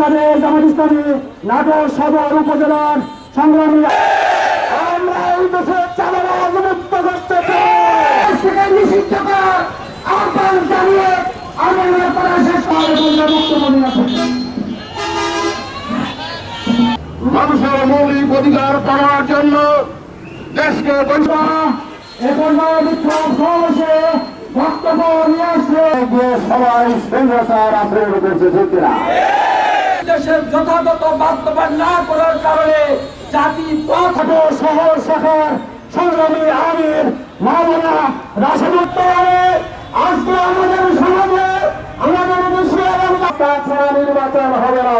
উদ্যমী নাটোর সদর উপজেলার সংগ্রামী মানুষের মৌলিক অধিকার পাওয়ার জন্য দেশকে এখন বক্তব্য নিয়ে আসছে সবাই স্বৈরাচার আশ্রয় করছে ঠিক না দেশের যথাযথ বাস্তবায়ন না করার কারণে জাতি পথ শহর শহর, সংগ্রামী আমির মাওলানা রাশেদুত্তরে আজকে আমাদের সমাজে। আমাদের দেশে এবং তাছাড়া নির্বাচন হবে না।